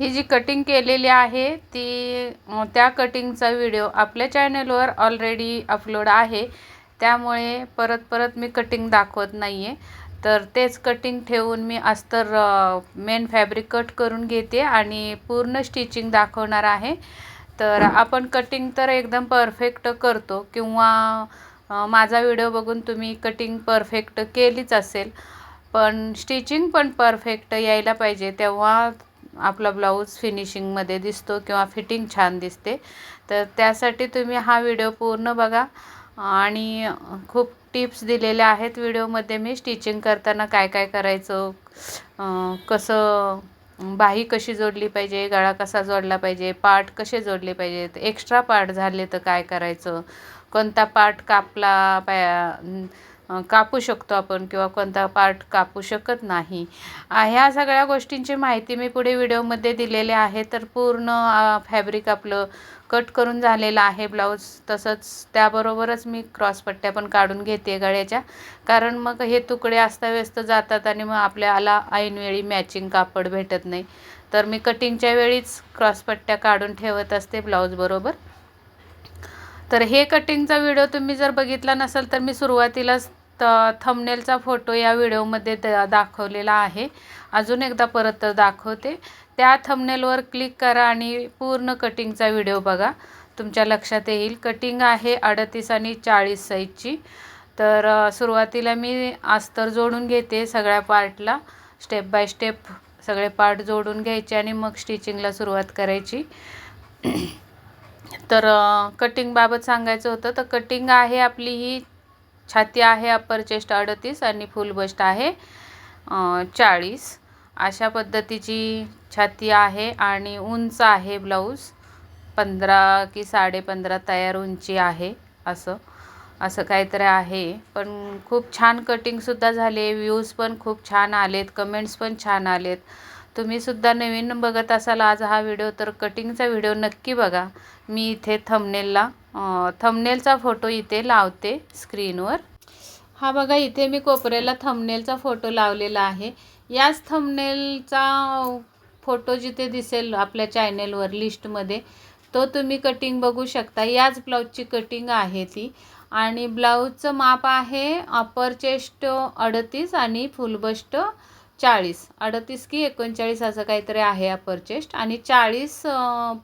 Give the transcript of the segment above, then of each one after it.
ही जी cutting केलेली आहे ती त्या कटिंगचा व्हिडिओ आपल्या चॅनलवर ऑलरेडी अपलोड आहे. त्यामुळे परत परत मी कटिंग दाखवत नाही आहे तर तेच कटिंग ठेवून मी अस्तर मेन फॅब्रिक कट करून घेते आणि पूर्ण स्टिचिंग दाखवणार आहे. तर आपण कटिंग तर एकदम परफेक्ट करतो किंवा माझा व्हिडिओ बघून तुम्ही कटिंग परफेक्ट केलीच असेल. पण स्टिचिंग पण परफेक्ट यायला पाहिजे. तेव्हा आपला ब्लाऊज फिनिशिंगमध्ये दिसतो किंवा फिटिंग छान दिसते. तर त्यासाठी तुम्ही हा व्हिडिओ पूर्ण बघा. आणि खूप टिप्स दिलेल्या आहेत व्हिडिओमध्ये मी स्टिचिंग करताना काय काय करायचं कसं बाही कशी जोडली पाहिजे गळा कसा जोडला पाहिजे पार्ट कसे जोडले पाहिजेत एक्स्ट्रा पार्ट झाले तर काय करायचं कोणता पार्ट कापला पाया कापू शकतो आपण किंवा कोणता पार्ट कापू शकत नाही. ह्या सगळ्या गोष्टींची माहिती मी पुढे व्हिडिओमध्ये दिलेली आहे. तर पूर्ण फॅब्रिक आपलं कट करून झालेलं आहे ब्लाऊज तसंच त्याबरोबरच मी क्रॉसपट्ट्या पण काढून घेते गळ्याच्या. कारण मग हे तुकडे अस्ताव्यस्त जातात आणि मग आपल्याला ऐनवेळी मॅचिंग कापड भेटत नाही. तर मी कटिंगच्या वेळीच क्रॉसपट्ट्या काढून ठेवत असते ब्लाऊजबरोबर तर हे कटिंगचा व्हिडिओ तुम्ही जर बघितला नसेल तर मी सुरुवातीलाच तर थंबनेलचा फोटो या व्हिडिओमध्ये द दाखवलेला आहे. अजून एकदा परत दाखवते. त्या थंबनेलवर क्लिक करा आणि पूर्ण कटिंगचा व्हिडिओ बघा. तुमच्या लक्षात येईल. कटिंग आहे अडतीस आणि चाळीस साईजची तर सुरुवातीला मी अस्तर जोडून घेते सगळ्या पार्टला स्टेप बाय स्टेप सगळे पार्ट जोडून घ्यायचे आणि मग स्टिचिंगला सुरुवात करायची. तर कटिंगबाबत सांगायचं होतं तर कटिंग आहे आपली ही छाती आहे अप्पर चेस्ट अडतीस आणि फुल बस्ट आहे चाळीस. अशा पद्धतीची छाती आहे आणि उंच आहे ब्लाऊज पंधरा की साडेपंधरा तयार उंची आहे असं. असं काहीतरी आहे. पण खूप छान कटिंगसुद्धा झाले व्ह्यूज पण खूप छान आलेत. कमेंट्स पण छान आलेत. तुम्हीसुद्धा नवीन बघत असाल आज हा व्हिडिओ तर कटिंगचा व्हिडिओ नक्की बघा. मी इथे थंबनेलला थंबनेलचा फोटो इथे लावते स्क्रीनवर हा बघा इथे मी कोपऱ्याला थंबनेलचा फोटो लावलेला आहे. याच थंबनेलचा फोटो जिथे दिसेल आपल्या चॅनेलवर लिस्टमध्ये तो तुम्ही कटिंग बघू शकता. याच ब्लाऊजची कटिंग आहे ती. आणि ब्लाऊजचं माप आहे अपर चेस्ट अडतीस आणि फुलबस्ट बस्ट चाळीस. अडतीस की एकोणचाळीस असं काहीतरी आहे अपर चेस्ट आणि चाळीस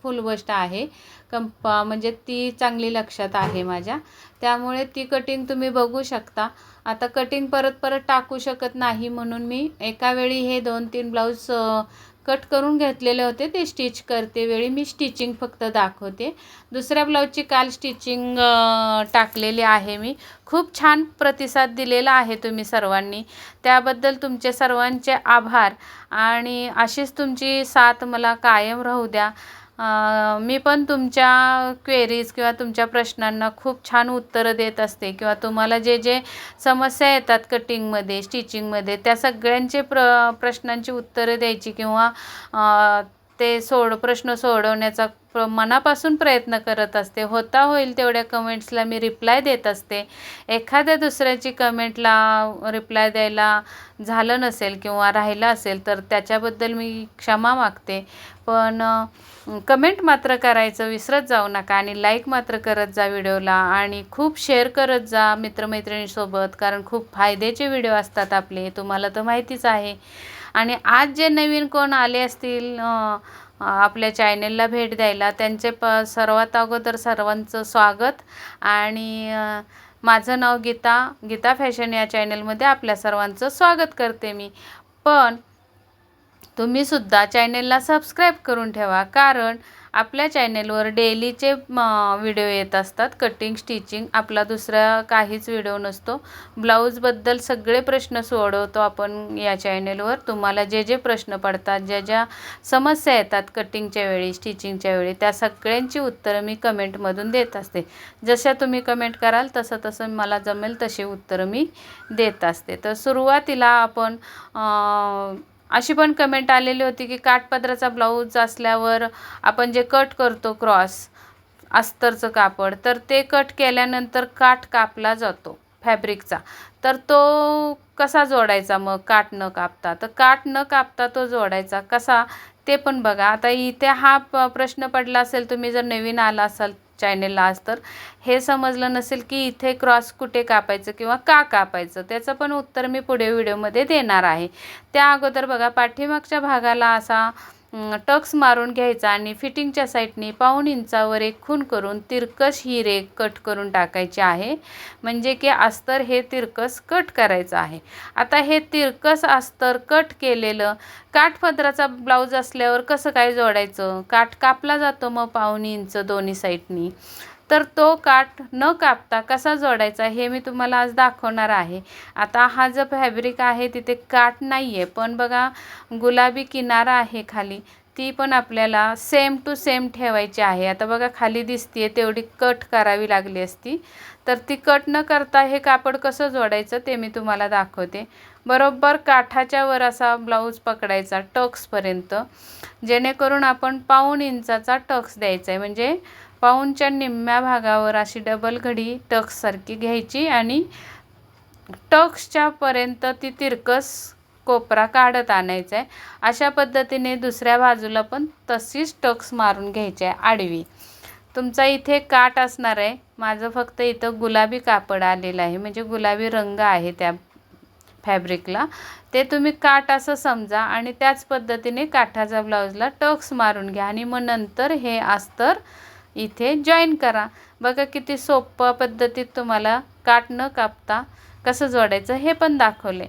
फुलबस्ट आहे. कंप म्हणजे ती चांगली लक्षात आहे माझ्या. त्यामुळे ती कटिंग तुम्ही बघू शकता. आता कटिंग परत परत टाकू शकत नाही म्हणून मी एका वेळी हे दोन तीन ब्लाऊज कट करून घेतलेले होते. ते स्टिच करते वेळी. मी स्टिचिंग फक्त दाखवते. दुसऱ्या ब्लाऊजची काल स्टिचिंग टाकलेली आहे मी. खूप छान प्रतिसाद दिलेला आहे तुम्ही सर्वांनी. त्याबद्दल तुमचे सर्वांचे आभार. आणि अशीच तुमची साथ मला कायम राहू द्या. मी पण तुमच्या क्वेरीज किंवा तुमच्या प्रश्नांना खूप छान उत्तरं देत असते किंवा तुम्हाला जे जे समस्या येतात कटिंगमध्ये स्टिचिंगमध्ये त्या सगळ्यांचे प्र प्रश्नांची उत्तरं द्यायची किंवा ते सोड प्रश्न सोडवण्याचा प्र मनापासून प्रयत्न करत असते. होता होईल तेवढ्या कमेंट्सला मी रिप्लाय देत असते. एखाद्या दुसऱ्याची कमेंटला रिप्लाय द्यायला झालं नसेल किंवा राहिलं असेल तर त्याच्याबद्दल मी क्षमा मागते. पण कमेंट मात्र करायचं विसरत जाऊ नका आणि लाईक मात्र करत जा व्हिडिओला आणि खूप शेअर करत जा मित्रमैत्रिणीसोबत कारण खूप फायद्याचे व्हिडिओ असतात आपले तुम्हाला तर माहितीच आहे. आणि आज जे नवीन कोण आले असतील आपल्या चॅनेलला भेट द्यायला त्यांचे प सर्वात अगोदर सर्वांचं स्वागत. आणि माझं नाव गीता गीता फॅशन या चॅनेलमध्ये आपल्या सर्वांचं स्वागत करते मी. पण तुम्हीसुद्धा चॅनेलला सबस्क्राईब करून ठेवा कारण आपल्या चॅनेलवर डेलीचे व्हिडिओ येत असतात. कटिंग स्टिचिंग आपला दुसरा काहीच व्हिडिओ नसतो. ब्लाऊजबद्दल सगळे प्रश्न सोडवतो आपण या चॅनेलवर. तुम्हाला जे जे प्रश्न पडतात ज्या ज्या समस्या येतात कटिंगच्या वेळी स्टिचिंगच्या वेळी त्या सगळ्यांची उत्तरं मी कमेंटमधून देत असते. जशा तुम्ही कमेंट कराल तसं तसं मला जमेल तशी उत्तरं मी देत असते. तर सुरुवातीला आपण अशी पण कमेंट आलेली होती की काठपदराचा ब्लाऊज असल्यावर आपण जे कट करतो क्रॉस अस्तरचं कापड तर ते कट केल्यानंतर काठ कापला जातो फॅब्रिकचा तर तो कसा जोडायचा मग काठ न कापता? तर काठ न कापता तो जोडायचा कसा? ते पण बघा. आता इथे हा प प्रश्न पडला असेल तुम्ही जर नवीन आला असाल चॅनेलला आज तर. हे समजलं नसेल की इथे क्रॉस कुठे कापायचं किंवा का कापायचं त्याचं पण उत्तर मी पुढे व्हिडिओमध्ये देणार आहे. त्या अगोदर बघा पाठीमागच्या भागाला असा टक्स मारून घ्यायचा आणि फिटिंगच्या साईडने पाऊण इंचावर एक खून करून तिरकस ही रेग कट करून टाकायची आहे. म्हणजे की अस्तर हे तिरकस कट करायचं आहे. आता हे तिरकस अस्तर कट केलेलं काठपदराचा ब्लाऊज असल्यावर कसं काय जोडायचं? काठ कापला जातो मग पाऊण इंच दोन्ही साईडनी तर तो काठ न कापता कसा जोडायचा हे मी तुम्हाला आज दाखवणार आहे. आता हा जो फॅब्रिक आहे तिथे काठ नाही आहे पण बघा गुलाबी किनारा आहे खाली. ती पण आपल्याला सेम टू सेम ठेवायची आहे. आता बघा खाली दिसते तेवढी कट करावी लागली असती. तर ती कट न करता हे कापड कसं जोडायचं ते मी तुम्हाला दाखवते. बरोबर काठाच्या वर असा ब्लाऊज पकडायचा टक्सपर्यंत जेणेकरून आपण पाऊण इंचाचा टक्स द्यायचा आहे म्हणजे पाऊनच्या निम्म्या भागावर अशी डबल घडी टक्ससारखी घ्यायची आणि टक्सच्या पर्यंत ती तिरकस कोपरा काढत आणायचा आहे अशा पद्धतीने दुसऱ्या बाजूला पण तशीच टक्स मारून घ्यायची आहे आडवी. तुमचा इथे काट असणार आहे. माझं फक्त इथं गुलाबी कापड आलेलं आहे. म्हणजे गुलाबी रंग आहे त्या फॅब्रिकला. ते तुम्ही काट असं समजा आणि त्याच पद्धतीने काठाचा ब्लाऊजला टक्स मारून घ्या आणि मग नंतर हे अस्तर इथे जॉईन करा. बघा किती सोप्या पद्धतीत तुम्हाला काट न कापता कसं जोडायचं हे पण दाखवले.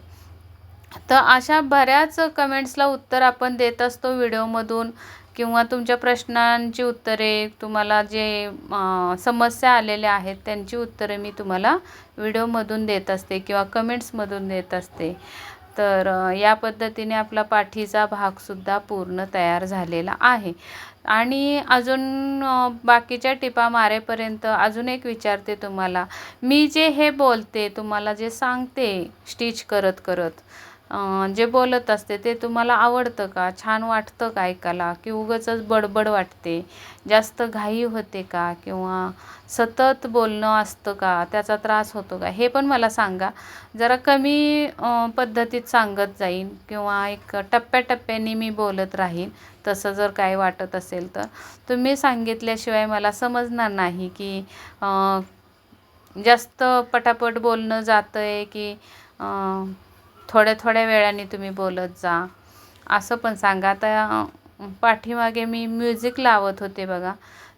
तर अशा बऱ्याच कमेंट्सला उत्तर आपण देत असतो व्हिडिओमधून किंवा तुमच्या प्रश्नांची उत्तरे तुम्हाला जे समस्या आलेल्या आहेत त्यांची उत्तरे मी तुम्हाला व्हिडिओमधून देत असते किंवा कमेंट्समधून देत असते. तर या पद्धतीने आपला पाठीचा भागसुद्धा पूर्ण तयार झालेला आहे. आणि अजून बाकीच्या टिपा मारेपर्यंत अजून एक विचारते तुम्हाला. मी जे हे बोलते तुम्हाला जे सांगते स्टिच करत करत जे बोलत असते ते तुम्हाला आवडतं का? छान वाटतं का ऐकायला? की उगाचच बडबड वाटते? जास्त घाई होते का? किंवा सतत बोलणं असतं का? त्याचा त्रास होतो का? हे पण मला सांगा. जरा कमी पद्धतीत सांगत जाईन किंवा एक टप्प्याटप्प्याने मी बोलत राहीन. तसं जर काय वाटत असेल तर. तुम्ही सांगितल्याशिवाय मला समजणार नाही की जास्त पटापट बोलणं जातं आहे की थोड्या थोड्या वेळाने तुम्ही बोलत जा. असं पण सांगा. आता पाठीमागे मी म्युझिक लावत होते बघा.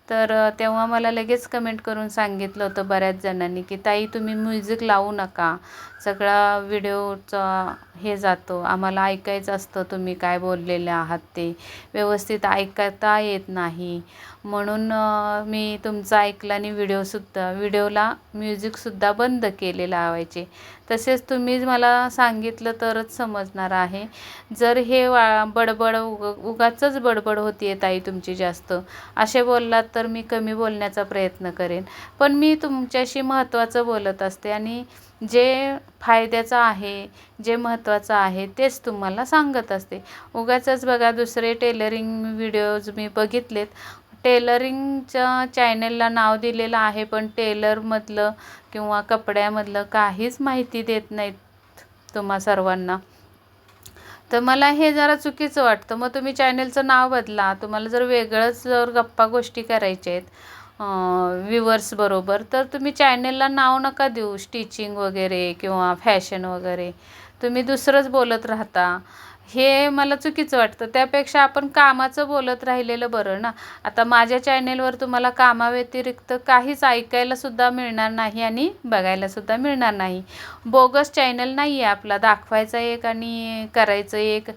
तर तेव्हा मला लगेच कमेंट करून सांगितलं होतं बऱ्याच जणांनी की ताई तुम्ही म्युझिक लावू नका. सगळा व्हिडिओचा हे जातो. आम्हाला ऐकायचं असतं तुम्ही काय बोललेले आहात ते. व्यवस्थित ऐकता येत नाही. म्हणून मी तुमचा ऐकला आणि व्हिडिओसुद्धा व्हिडिओला म्युझिकसुद्धा बंद केले लावायचे. तसेच तुम्ही मला सांगितलं तरच समजणार आहे. जर हे वा बडबड उग उगाचच बडबड होती आहे ताई तुमची जास्त. असे बोललात तर मी कमी बोलण्याचा प्रयत्न करेन. पण मी तुमच्याशी महत्त्वाचं बोलत असते आणि जे फायद्याचं आहे जे महत्त्वाचं आहे तेच तुम्हाला सांगत असते. उगाचच बघा दुसरे टेलरिंग व्हिडिओज मी बघितलेत. टेलरिंगच्या चॅनलला नाव दिलेलं आहे पण टेलरमधलं किंवा कपड्यामधलं काहीच माहिती देत नाहीत तुम्हा सर्वांना. तर मला हे जरा चुकीचं वाटतं. मग तुम्ही चॅनलचं नाव बदला. तुम्हाला जर वेगळंच जर गप्पा गोष्टी करायच्या आहेत व्यूवर्सबरोबर तर तुम्ही चॅनेलला नाव नका देऊ स्टिचिंग वगैरे किंवा फॅशन वगैरे. तुम्ही दुसरंच बोलत राहता. हे मला चुकीचं वाटतं. त्यापेक्षा आपण कामाचं बोलत राहिलेलं बरं ना. आता माझ्या चॅनेलवर तुम्हाला कामाव्यतिरिक्त काहीच ऐकायलासुद्धा मिळणार नाही आणि बघायलासुद्धा मिळणार नाही. बोगस चॅनल नाही आहे आपला. दाखवायचा एक आणि करायचं एक.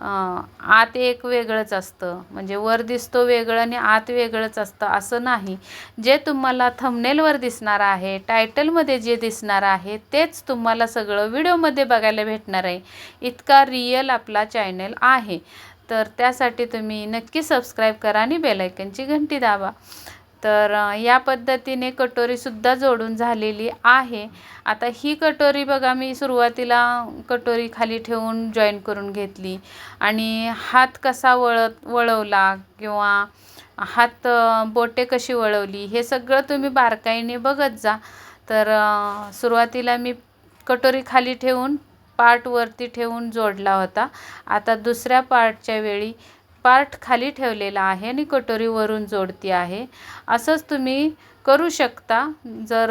आत एक वेगळंच असतं. म्हणजे वर दिसतो वेगळं आणि आत वेगळंच असतं असं नाही. जे तुम्हाला थंबनेलवर दिसणार आहे टायटलमध्ये जे दिसणार आहे तेच तुम्हाला सगळं व्हिडिओमध्ये बघायला भेटणार आहे. इतका रियल आपला चॅनल आहे. तर त्यासाठी तुम्ही नक्की सबस्क्राईब करा आणि बेलायकनची घंटी दाबा. तर या पद्धतीने कटोरीसुद्धा जोडून झालेली आहे. आता ही कटोरी बघा मी सुरुवातीला कटोरी खाली ठेवून जॉईन करून घेतली. आणि हात कसा वळत वळवला किंवा हात बोटे कशी वळवली हे सगळं तुम्ही बारकाईने बघत जा. तर सुरुवातीला मी कटोरी खाली ठेवून पार्टवरती ठेवून जोडला होता. आता दुसऱ्या पार्टच्या वेळी पार्ट खाली ठेवलेला आहे आणि कटोरी वरून जोडती आहे. असंच तुम्ही करू शकता. जर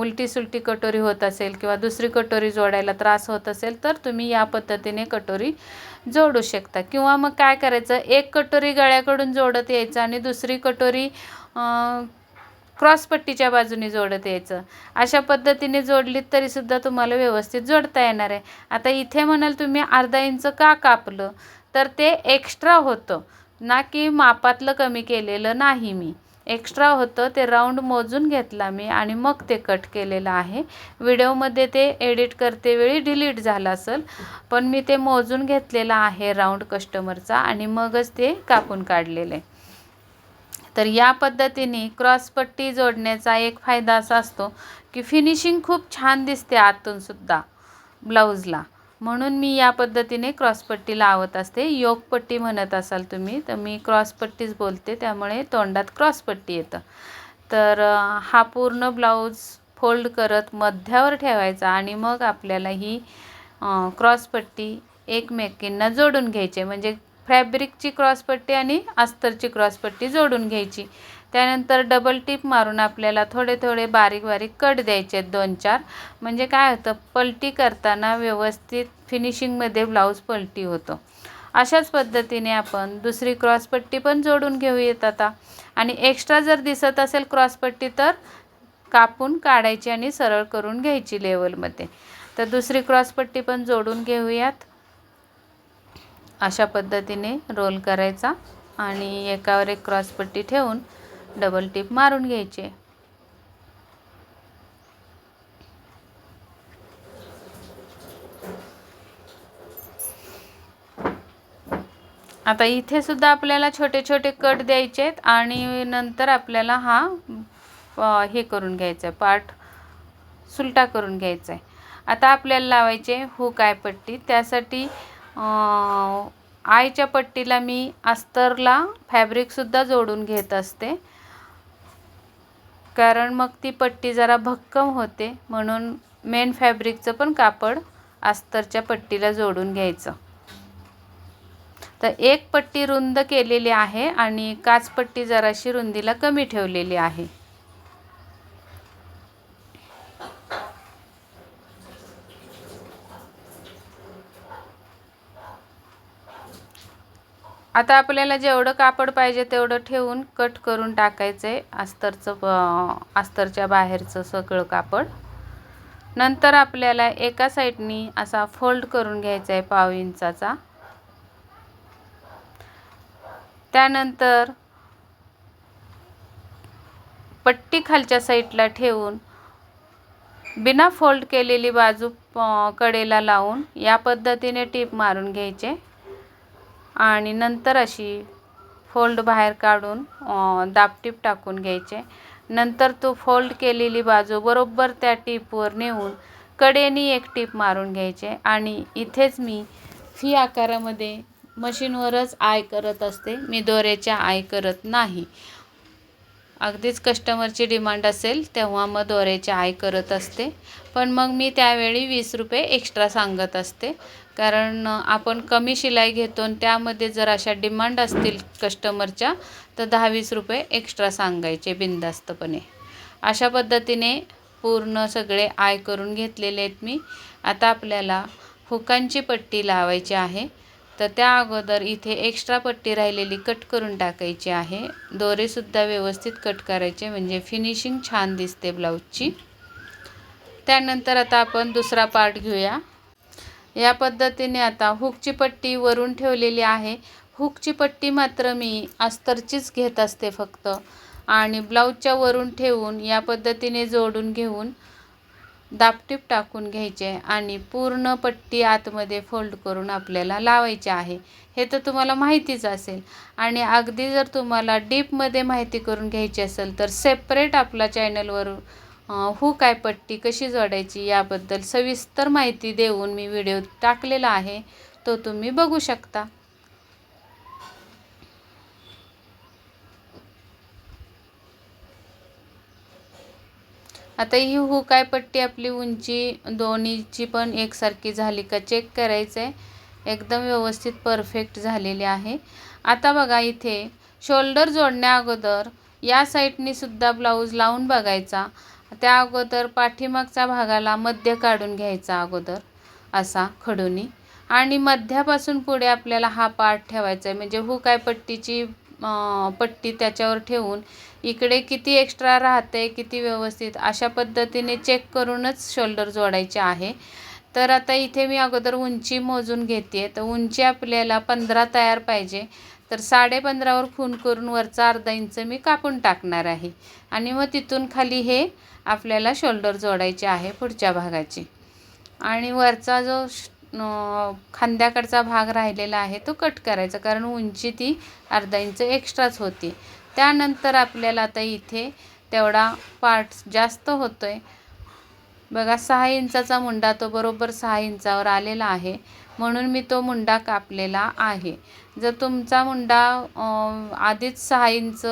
उलटी सुलटी कटोरी होत असेल किंवा दुसरी कटोरी जोडायला त्रास होत असेल तर तुम्ही या पद्धतीने कटोरी जोडू शकता. किंवा मग काय करायचं एक कटोरी गळ्याकडून जोडत यायचं आणि दुसरी कटोरी क्रॉसपट्टीच्या बाजूने जोडत यायचं. अशा पद्धतीने जोडलीत तरीसुद्धा तुम्हाला व्यवस्थित जोडता येणार आहे. आता इथे म्हणाल तुम्ही अर्धा इंच का कापलं? तर ते एक्स्ट्रा होतं. ना की मापातलं कमी केलेलं नाही मी. एक्स्ट्रा होतं ते राऊंड मोजून घेतला मी आणि मग ते कट केलेलं आहे. व्हिडिओमध्ये ते एडिट करतेवेळी डिलीट झालं असेल पण मी ते मोजून घेतलेलं आहे राऊंड कस्टमरचा आणि मगच ते कापून काढलेलं. आहे तर या पद्धतीने क्रॉसपट्टी जोडण्याचा एक फायदा असा असतो की फिनिशिंग खूप छान दिसते आतूनसुद्धा ब्लाऊजला म्हणून मी या पद्धतीने क्रॉसपट्टी लावत असते. योगपट्टी म्हणत असाल तुम्ही तर मी क्रॉसपट्टीच बोलते. त्यामुळे तोंडात क्रॉसपट्टी येतं. तर हा पूर्ण ब्लाऊज फोल्ड करत मध्यावर ठेवायचा आणि मग आपल्याला ही क्रॉसपट्टी एकमेकींना जोडून घ्यायचे. म्हणजे फॅब्रिकची क्रॉसपट्टी आणि अस्तरची क्रॉसपट्टी जोडून घ्यायची. त्यानंतर डबल टिप मारून आपल्याला थोडे थोडे बारीक बारीक कट द्यायचे आहेत दोन चार. म्हणजे काय होतं पलटी करताना व्यवस्थित फिनिशिंगमध्ये ब्लाऊज पलटी होतो. अशाच पद्धतीने आपण दुसरी क्रॉसपट्टी पण जोडून घेऊयात आता. आणि एक्स्ट्रा जर दिसत असेल क्रॉसपट्टी तर कापून काढायची आणि सरळ करून घ्यायची लेवलमध्ये तर दुसरी क्रॉसपट्टी पण जोडून घेऊयात. अशा पद्धतीने रोल करायचा आणि एकावर एक क्रॉसपट्टी ठेवून डबल टिप मारून घ्यायचे. आता इथे सुद्धा आपल्याला छोटे छोटे कट द्यायचे आहेत आणि नंतर आपल्याला हा हे करून घ्यायचा आहे पार्ट सुलटा करून घ्यायचा आहे आता आपल्याला लावायचे हुक आय पट्टी. त्यासाठी आयच्या पट्टीला मी अस्तरला फॅब्रिकसुद्धा जोडून घेत असते. कारण मग ती पट्टी जरा भक्कम होते म्हणून मेन फॅब्रिकचं पण कापड अस्तरच्या पट्टीला जोडून घ्यायचं. तर एक पट्टी रुंद केलेली आहे आणि काचपट्टी जराशी रुंदीला कमी ठेवलेली आहे. आता आपल्याला जेवढं कापड पाहिजे तेवढं ठेवून कट करून टाकायचं आहे अस्तरचं अस्तरच्या बाहेरचं सगळं कापड. नंतर आपल्याला एका साईडनी असा फोल्ड करून घ्यायचा आहे पाव इंचाचा. त्यानंतर पट्टी खालच्या साईडला ठेवून बिना फोल्ड केलेली बाजू कडेला लावून या पद्धतीने टीप मारून घ्यायचे. आणि नंतर अशी फोल्ड बाहेर काढून दापटीप टाकून घ्यायचे. नंतर तो फोल्ड केलेली बाजू बरोबर त्या टीपवर नेऊन कडेनी एक टीप मारून घ्यायचे. आणि इथेच मी फी आकारामध्ये मशीनवरच आय करत असते. मी दोऱ्याच्या आय करत नाही. अगदीच कस्टमरची डिमांड असेल तेव्हा मग दोऱ्याची आय करत असते. पण मग मी त्यावेळी वीस रुपये एक्स्ट्रा सांगत असते. कारण आपण कमी शिलाई घेतो आणि त्यामध्ये जर अशा डिमांड असतील कस्टमरच्या तर दहा वीस रुपये एक्स्ट्रा सांगायचे बिनधास्तपणे. अशा पद्धतीने पूर्ण सगळे आय करून घेतलेले आहेत मी. आता आपल्याला हुकांची पट्टी लावायची आहे. तर त्या अगोदर इथे एक्स्ट्रा पट्टी राहिलेली कट करून टाकायची आहे. दोरेसुद्धा व्यवस्थित कट करायचे म्हणजे फिनिशिंग छान दिसते ब्लाऊजची. त्यानंतर आता आपण दुसरा पार्ट घेऊया. या पद्धतीने आता हुकची पट्टी वरून ठेवलेली आहे. हुकची पट्टी मात्र मी अस्तरचीच घेत असते फक्त. आणि ब्लाऊजच्या वरून ठेवून या पद्धतीने जोडून घेऊन दापटीप टाकून घ्यायचे आणि पूर्ण पट्टी आतमध्ये फोल्ड करून आपल्याला लावायचे आहे. हे तर तुम्हाला माहितीच असेल. आणि अगदी जर तुम्हाला डीपमध्ये माहिती करून घ्यायची असेल तर सेपरेट आपला चॅनलवर हू काय पट्टी कशी जोडायची याबद्दल सविस्तर माहिती देऊन मी व्हिडिओ टाकलेला आहे तो तुम्ही बघू शकता. आता ही हू काय पट्टी आपली उंची दोन्हीची पण एकसारखी झाली का चेक करायचं आहे एकदम व्यवस्थित परफेक्ट झालेली आहे. आता बघा इथे शोल्डर जोडण्या अगोदर या साईडनी सुद्धा ब्लाऊज लावून बघायचा. त्या अगोदर पाठीमागच्या भागाला मध्य काढून घ्यायचा अगोदर असा खडूनी. आणि मध्यापासून पुढे आपल्याला हा पार्ट ठेवायचा आहे. म्हणजे हुकाय पट्टीची पट्टी त्याच्यावर ठेवून इकडे किती एक्स्ट्रा राहते किती व्यवस्थित अशा पद्धतीने चेक करूनच शोल्डर जोडायचे आहे. तर आता इथे मी अगोदर उंची मोजून घेते तर उंची आपल्याला पंधरा तयार पाहिजे. तर साडे पंधरावर खून करून वरचा अर्धा इंच मी कापून टाकणार आहे. आणि मग तिथून खाली हे आपल्याला शोल्डर जोडायचे आहे पुढच्या भागाची. आणि वरचा जो खांद्याकडचा भाग राहिलेला आहे तो कट करायचा कारण उंची ती अर्धा इंच एक्स्ट्राच होती. त्यानंतर आपल्याला आता इथे तेवढा पार्ट जास्त होतो आहे बघा सहा इंचाचा मुंडा तो बरोबर सहा इंचावर आलेला आहे. म्हणून मी तो मुंडा कापलेला आहे. जर तुमचा मुंडा आधीच सहा इंच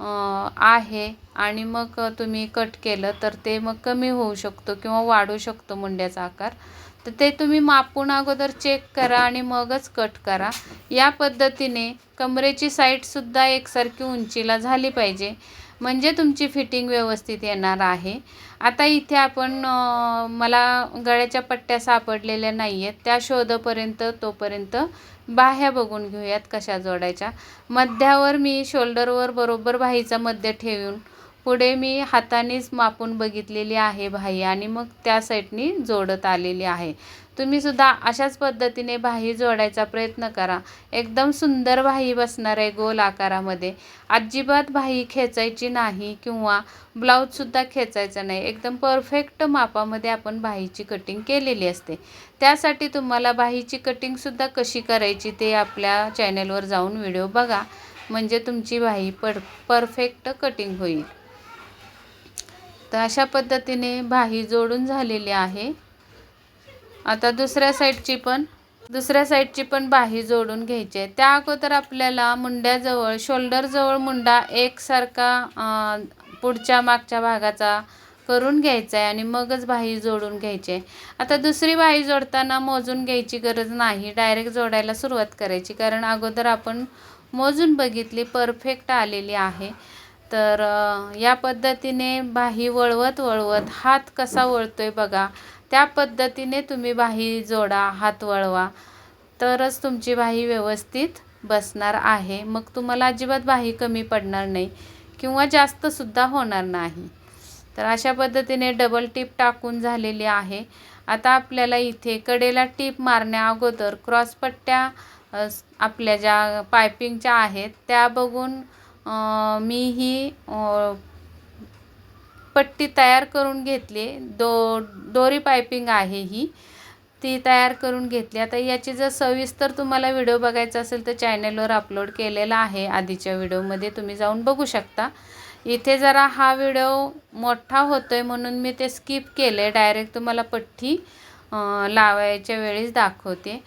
आहे आणि मग तुम्ही कट केलं तर ते मग कमी होऊ शकतो किंवा वाढू शकतो मुंड्याचा आकार. तर ते तुम्ही मापून अगोदर चेक करा आणि मगच कट करा. या पद्धतीने कमरेची साईडसुद्धा एकसारखी उंचीला झाली पाहिजे. म्हणजे तुमची फिटिंग व्यवस्थित येणार आहे. आता इथे आपण मला गळ्याच्या पट्ट्या सापडलेल्या नाही आहेत त्या शोधपर्यंत तोपर्यंत बाह्या बघून घेऊयात कशा जोडायच्या. मध्यावर मी शोल्डरवर बरोबर बाहीचा मध्य ठेवून पुढे मी हातानेच मापून बघितलेली आहे बाही आणि मग त्या साईडनी जोडत आलेली आहे. तुम्हीसुद्धा अशाच पद्धतीने बाही जोडायचा प्रयत्न करा. एकदम सुंदर बाही बसणार आहे गोल आकारामध्ये. अजिबात बाही खेचायची नाही किंवा ब्लाऊजसुद्धा खेचायचा नाही. एकदम परफेक्ट मापामध्ये आपण बाहीची कटिंग केलेली असते. त्यासाठी तुम्हाला बाहीची कटिंगसुद्धा कशी करायची ते आपल्या चॅनेलवर जाऊन व्हिडिओ बघा. म्हणजे तुमची बाही पर परफेक्ट कटिंग होईल. तर अशा पद्धतीने बाही जोडून झालेली आहे. आता दुसऱ्या साईडची पण दुसऱ्या साईडची पण बाही जोडून घ्यायची. आहे त्या अगोदर आपल्याला मुंड्याजवळ शोल्डरजवळ मुंडा एकसारखा पुढच्या मागच्या भागाचा करून घ्यायचा आहे आणि मगच बाही जोडून घ्यायची. आहे आता दुसरी बाही जोडताना मोजून घ्यायची गरज नाही. डायरेक्ट जोडायला सुरुवात करायची. कारण अगोदर आपण मोजून बघितली परफेक्ट आलेली आहे. तर या पद्धतीने बाही वळवत वळवत हात कसा वळतो आहे बघा. त्या पद्धतीने तुम्ही बाही जोडा हात वळवा. तरच तुमची बाही व्यवस्थित बसणार आहे. मग तुम्हाला अजिबात बाही कमी पडणार नाही किंवा जास्तसुद्धा होणार नाही. तर अशा पद्धतीने डबल टीप टाकून झालेली आहे. आता आपल्याला इथे कडेला टीप मारण्या अगोदर क्रॉसपट्ट्या आपल्या ज्या पायपिंगच्या आहेत त्या बघून मी ही पट्टी तयार करून घेतली. दो दोरी पायपिंग आहे ही. ती तयार करून घेतली. आता याची जर सविस्तर तुम्हाला व्हिडिओ बघायचा असेल तर चॅनलवर अपलोड केलेला आहे आधीच्या व्हिडिओमध्ये. तुम्ही जाऊन बघू शकता. इथे जरा हा व्हिडिओ मोठा होतो आहे म्हणून मी ते स्किप केले डायरेक्ट तुम्हाला पट्टी लावायच्या वेळीच दाखवते.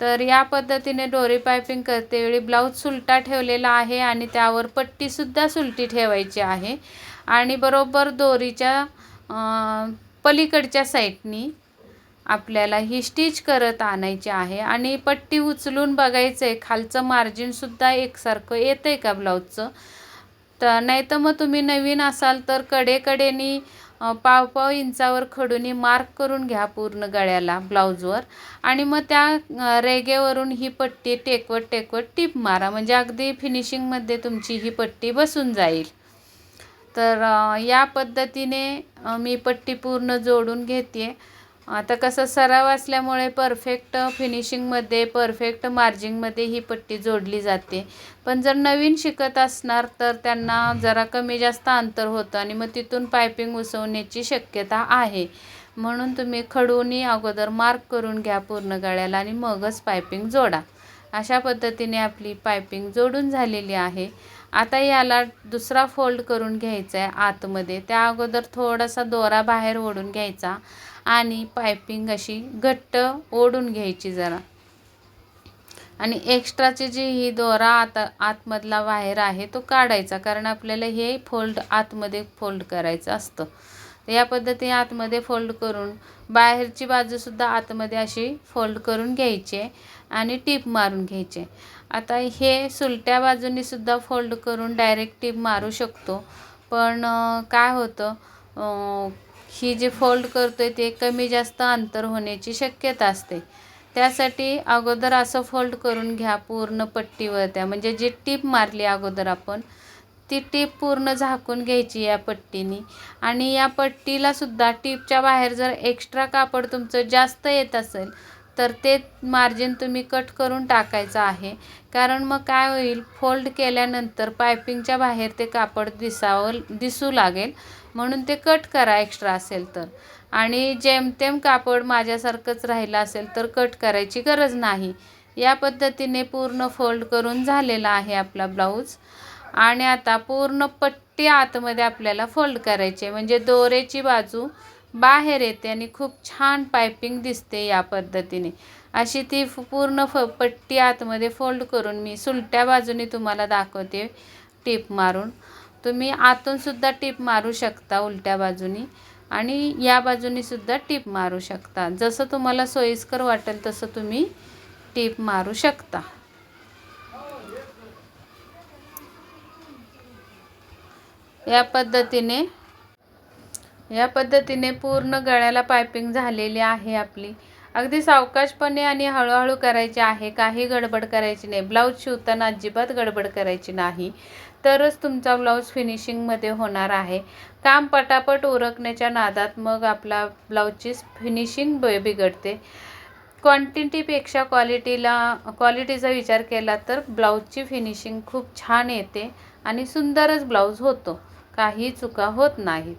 तर या पद्धतीने डोरी पायपिंग करतेवेळी ब्लाऊज सुलटा ठेवलेला आहे आणि त्यावर पट्टीसुद्धा सुलटी ठेवायची आहे. आणि बरोबर दोरीच्या पलीकडच्या साईडनी आपल्याला ही स्टिच करत आणायची आहे. आणि पट्टी उचलून बघायचं आहे खालचं मार्जिनसुद्धा एकसारखं येतं आहे का ब्लाऊजचं? तर नाही तर मग तुम्ही नवीन असाल तर कडेकडेनी पाव पाव इंचावर खडूनी मार्क करून घ्या पूर्ण गळ्याला ब्लाऊजवर. आणि मग त्या रेगेवरून ही पट्टी टेकवत टेकवत टीप मारा. म्हणजे अगदी फिनिशिंगमध्ये तुमची ही पट्टी बसून जाईल. तर या पद्धतीने मी पट्टी पूर्ण जोडून घेते. आता कसं सराव असल्यामुळे परफेक्ट फिनिशिंगमध्ये परफेक्ट मार्जिंगमध्ये ही पट्टी जोडली जाते. पण जर नवीन शिकत असणार तर त्यांना जरा कमी जास्त अंतर होतं आणि मग तिथून पायपिंग उसवण्याची शक्यता आहे. म्हणून तुम्ही खडूनी अगोदर मार्क करून घ्या पूर्ण गळ्याला आणि मगच पायपिंग जोडा. अशा पद्धतीने आपली पायपिंग जोडून झालेली आहे. आता याला दुसरा फोल्ड करून घ्यायचा आहे आतमध्ये. त्या अगोदर थोडासा दोरा बाहेर ओढून घ्यायचा आणि पायपिंग अशी घट्ट ओढून घ्यायची जरा. आणि एक्स्ट्राची जी ही दोरा आता आतमधला बाहेर आहे तो काढायचा कारण आपल्याला हे फोल्ड आतमध्ये फोल्ड करायचं असतं. या पद्धतीने आतमध्ये फोल्ड करून बाहेरची बाजूसुद्धा आतमध्ये अशी फोल्ड करून घ्यायची आणि टीप मारून घ्यायचे. आता हे सुलट्या बाजूनीसुद्धा फोल्ड करून डायरेक्ट टीप मारू शकतो. पण काय होतं ही जे फोल्ड करतो आहे ते कमी जास्त अंतर होण्याची शक्यता असते. त्यासाठी अगोदर असं फोल्ड करून घ्या पूर्ण पट्टीवर त्या. म्हणजे जी टीप मारली अगोदर आपण ती टीप पूर्ण झाकून घ्यायची या पट्टीनी. आणि या पट्टीलासुद्धा टीपच्या बाहेर जर एक्स्ट्रा कापड तुमचं जास्त येत असेल तर ते मार्जिन तुम्ही कट करून टाकायचं आहे. कारण मग काय होईल फोल्ड केल्यानंतर पायपिंगच्या बाहेर ते कापड दिसावं दिसू लागेल. म्हणून ते कट करा एक्स्ट्रा असेल तर. आणि जेमतेम कापड माझ्यासारखंच राहिलं असेल तर कट करायची गरज नाही. या पद्धतीने पूर्ण फोल्ड करून झालेला आहे आपला ब्लाऊज आणि आता पूर्ण पट्टी आतमध्ये आपल्याला फोल्ड करायची म्हणजे दोरेची बाजू बाहेर येते आणि खूप छान पायपिंग दिसते या पद्धतीने. अशी ती पूर्ण फ पट्टी आतमध्ये फोल्ड करून मी सुलट्या बाजूने तुम्हाला दाखवते टीप मारून. तुम्ही आतूनसुद्धा टीप मारू शकता उलट्या बाजूनी आणि या बाजूनीसुद्धा टीप मारू शकता. जसं तुम्हाला सोयीस्कर वाटेल तसं तुम्ही टीप मारू शकता. या पद्धतीने या पद्धतीने पूर्ण गळ्याला पायपिंग झालेली आहे आपली. अगदी सावकाशपणे आणि हळूहळू करायची आहे. काही गडबड करायची नाही. ब्लाऊज शिवताना अजिबात गडबड करायची नाही. तरच तुमचा ब्लाऊज फिनिशिंगमध्ये होणार आहे. काम पटापट उरकण्याच्या नादात मग आपला ब्लाऊजची फिनिशिंग ब बिघडते. क्वांटिटीपेक्षा क्वालिटीला क्वालिटीचा विचार केला तर ब्लाऊजची फिनिशिंग खूप छान येते आणि सुंदरच ब्लाऊज होतो. काही चुका होत नाहीत.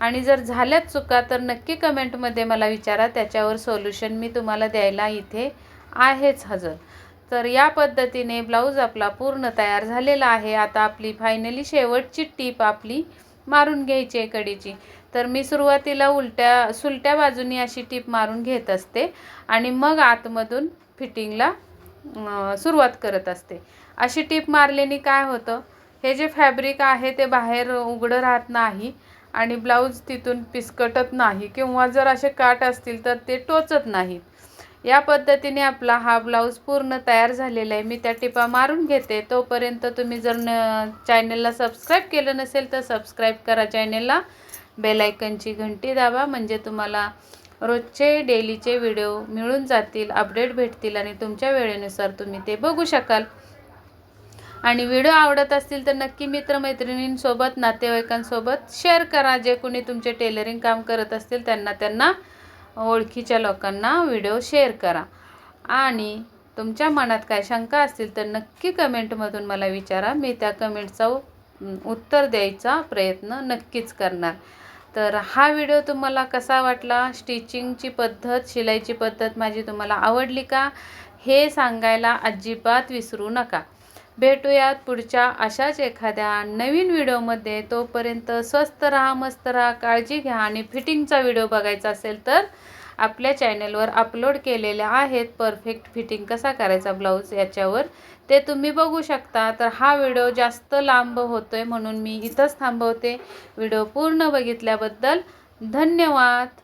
आणि जर झाल्याच चुका तर नक्की कमेंटमध्ये मला विचारा. त्याच्यावर सोल्युशन मी तुम्हाला द्यायला इथे आहेच हजर. तर या पद्धतीने ब्लाऊज आपला पूर्ण तयार झालेला आहे. आता आपली फायनली शेवटची टीप आपली मारून घ्यायची आहे कडीची. तर मी सुरुवातीला उलट्या सुलट्या बाजूनी अशी टीप मारून घेत असते आणि मग आतमधून फिटिंगला सुरुवात करत असते. अशी टीप मारल्याने काय होतं? हे जे फॅब्रिक आहे ते बाहेर उघडं राहत नाही. आणि ब्लाऊज तिथून पिसकटत नाही किंवा जर असे काट असतील तर ते टोचत नाहीत. या पद्धतीने आपला हा ब्लाऊज पूर्ण तयार झालेला आहे. मी त्या टिपा मारून घेते. तोपर्यंत तुम्ही जर न चॅनेलला सबस्क्राईब केलं नसेल तर सबस्क्राईब करा. चॅनेलला बेलायकनची घंटी दाबा म्हणजे तुम्हाला रोजचे डेलीचे व्हिडिओ मिळून जातील अपडेट भेटतील आणि तुमच्या वेळेनुसार तुम्ही ते बघू शकाल. आणि व्हिडिओ आवडत असतील तर नक्की मित्रमैत्रिणींसोबत नातेवाईकांसोबत शेअर करा. जे कोणी तुमचे टेलरिंग काम करत असतील त्यांना त्यांना ओळखीच्या लोकांना व्हिडिओ शेअर करा. आणि तुमच्या मनात काय शंका असतील तर नक्की कमेंटमधून मला विचारा. मी त्या कमेंटचा उत्तर द्यायचा प्रयत्न नक्कीच करणार. तर हा व्हिडिओ तुम्हाला कसा वाटला? स्टिचिंगची पद्धत शिलाईची पद्धत माझी तुम्हाला आवडली का? हे सांगायला अजिबात विसरू नका. भेटूयात पुढच्या अशाच एखाद्या नवीन व्हिडिओमध्ये. तोपर्यंत स्वस्त राहा मस्त राहा काळजी घ्या आणि फिटिंगचा व्हिडिओ बघायचा असेल तर आपल्या चॅनलवर अपलोड केलेल्या आहेत परफेक्ट फिटिंग कसा करायचा ब्लाऊज याच्यावर. ते तुम्ही बघू शकता. तर हा व्हिडिओ जास्त लांब होतोय म्हणून मी इथंच थांबवते. व्हिडिओ पूर्ण बघितल्याबद्दल धन्यवाद.